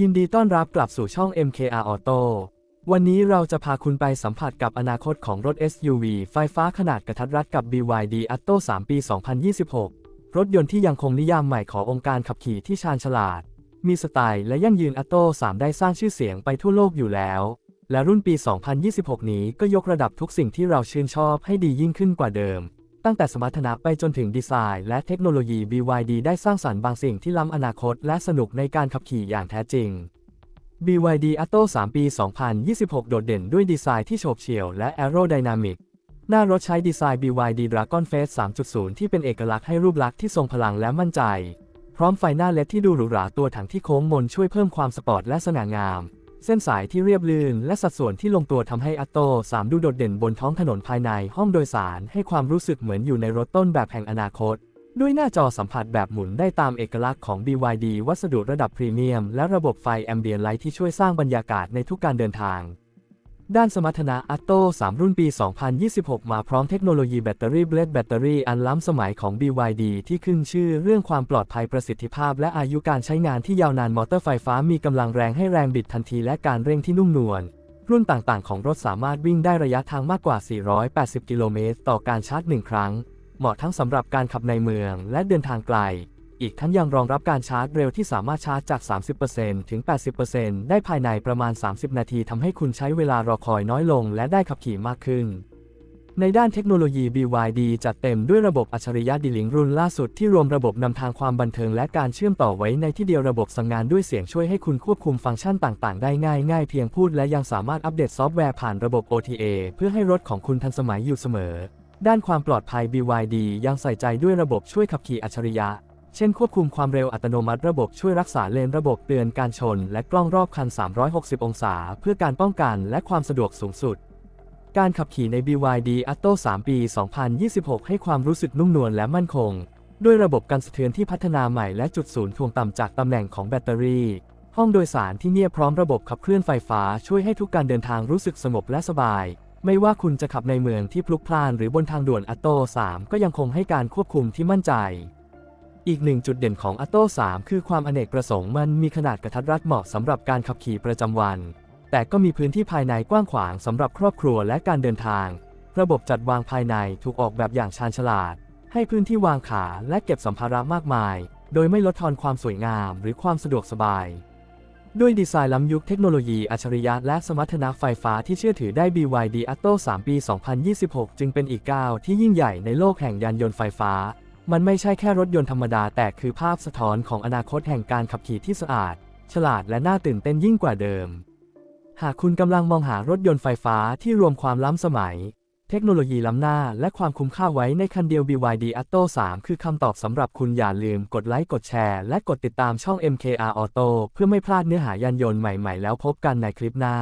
ยินดีต้อนรับกลับสู่ช่อง MKR Auto วันนี้เราจะพาคุณไปสัมผัสกับอนาคตของรถ SUV ไฟฟ้าขนาดกระทัดรัดกับ BYD Atto 3 ปี 2026 รถยนต์ที่ยังคงนิยามใหม่ขององค์การขับขี่ที่ชาญฉลาด มีสไตล์และยั่งยืน Atto 3 ได้สร้างชื่อเสียงไปทั่วโลกอยู่แล้ว และรุ่นปี 2026 นี้ก็ยกระดับทุกสิ่งที่เราชื่นชอบให้ดียิ่งขึ้นกว่าเดิม ตั้งแต่สมรรถนะไปจนถึงดีไซน์และเทคโนโลยี BYD ได้สร้างสรรค์บางสิ่งที่ล้ำอนาคตและสนุกในการขับขี่อย่างแท้จริง BYD Atto 3 ปี 2026 โดดเด่นด้วยดีไซน์ที่โฉบเฉี่ยวและ Aerodynamic หน้ารถใช้ดีไซน์ BYD Dragon Face 3.0 ที่เป็นเอกลักษณ์ให้รูปลักษณ์ที่ทรงพลังและมั่นใจ พร้อมไฟหน้าเลดที่ดูหรูหราตัวถังที่โค้งมนช่วยเพิ่มความสปอร์ตและสง่างาม เส้นสายที่เรียบลื่นและสัดส่วนที่ลงตัวทำให้ออโต้สามดูโดดเด่นบนท้องถนนภายในห้องโดยสารให้ความรู้สึกเหมือนอยู่ในรถต้นแบบแห่งอนาคต ด้วยหน้าจอสัมผัสแบบหมุนได้ตามเอกลักษณ์ของ BYD วัสดุระดับพรีเมียม และระบบไฟแอมเบียนไลท์ที่ช่วยสร้างบรรยากาศในทุกการเดินทาง ด้านสมรรถนะ Atto 3รุ่นปี 2026 มาพร้อมเทคโนโลยีแบตเตอรี่เบลดแบตเตอรี่อันล้ำสมัยของ BYD ที่ขึ้นชื่อเรื่องความปลอดภัยประสิทธิภาพ และอายุการใช้งานที่ยาวนานมอเตอร์ไฟฟ้ามีกำลังแรงให้แรงบิดทันทีและการเร่งที่นุ่มนวลรุ่นต่างๆ ของรถสามารถวิ่งได้ระยะทางมากกว่า 480 กิโลเมตรต่อการชาร์จหนึ่งครั้ง เหมาะทั้งสำหรับการขับในเมืองและเดินทางไกล อีกทั้งยังรองรับการชาร์จเร็วที่สามารถชาร์จจาก 30%ถึง 80%ได้ภายในประมาณ 30 นาทีทำให้คุณใช้เวลารอคอยน้อยลง และได้ขับขี่มากขึ้น ในด้านเทคโนโลยี BYD จัดเต็มด้วยระบบอัจฉริยะดีลิงรุ่นล่าสุดที่รวมระบบนำทางความบันเทิงและการเชื่อมต่อไว้ในที่เดียวระบบสั่งงานด้วยเสียงช่วยให้คุณควบคุมฟังก์ชันต่าง ๆ ได้ง่ายง่ายเพียงพูดและยังสามารถอัปเดตซอฟต์แวร์ผ่านระบบ OTA เพื่อให้รถของคุณทันสมัยอยู่เสมอ ด้านความปลอดภัย BYD ยังใส่ใจด้วยระบบช่วยขับขี่อัจฉริยะ เช่นควบคุมความเร็วอัตโนมัติระบบช่วยรักษาเลนระบบเตือนการชน และกล้องรอบคัน 360 องศา เพื่อการป้องกันและความสะดวกสูงสุด การขับขี่ใน BYD Atto 3 ปี 2026 ให้ความรู้สึกนุ่มนวลและมั่นคง ด้วยระบบกันสะเทือนที่พัฒนาใหม่และจุดศูนย์ถ่วงต่ำจากตำแหน่งของแบตเตอรี่ ห้องโดยสารที่เงียบพร้อมระบบขับเคลื่อนไฟฟ้าช่วยให้ทุกการเดินทางรู้สึกสงบและสบายไม่ว่าคุณจะขับในเมืองที่พลุกพล่านหรือบนทางด่วน Atto 3ก็ยังคงให้การควบคุมที่มั่นใจ อีกหนึ่งจุดเด่นของ Atto 3คือความอเนกประสงค์มันมีขนาดกระทัดรัดเหมาะสำหรับการขับขี่ประจำวัน แต่ก็มีพื้นที่ภายในกว้างขวางสำหรับครอบครัวและการเดินทาง ระบบจัดวางภายในถูกออกแบบอย่างชาญฉลาด ให้พื้นที่วางขาและเก็บสัมภาระมากมาย โดยไม่ลดทอนความสวยงามหรือความสะดวกสบาย ด้วยดีไซน์ล้ำยุคเทคโนโลยีอัจฉริยะและสมรรถนะไฟฟ้าที่เชื่อถือได้ BYD Atto 3 ปี 2026 จึงเป็นอีกก้าวที่ยิ่งใหญ่ในโลกแห่งยานยนต์ไฟฟ้า มันไม่ใช่แค่รถยนต์ธรรมดาแต่คือภาพสะท้อนของอนาคตแห่งการขับขี่ที่สะอาด ฉลาดและน่าตื่นเต้นยิ่งกว่าเดิม หากคุณกำลังมองหารถยนต์ไฟฟ้าที่รวมความล้ำสมัย เทคโนโลยีล้ำหน้าและความคุ้มค่าไว้ในคันเดียว BYD Atto 3 คือคำตอบสำหรับคุณอย่าลืมกดไลค์กดแชร์และกดติดตามช่อง MKR Auto เพื่อไม่พลาดเนื้อหายานยนต์ใหม่ๆ แล้วพบกันในคลิปหน้า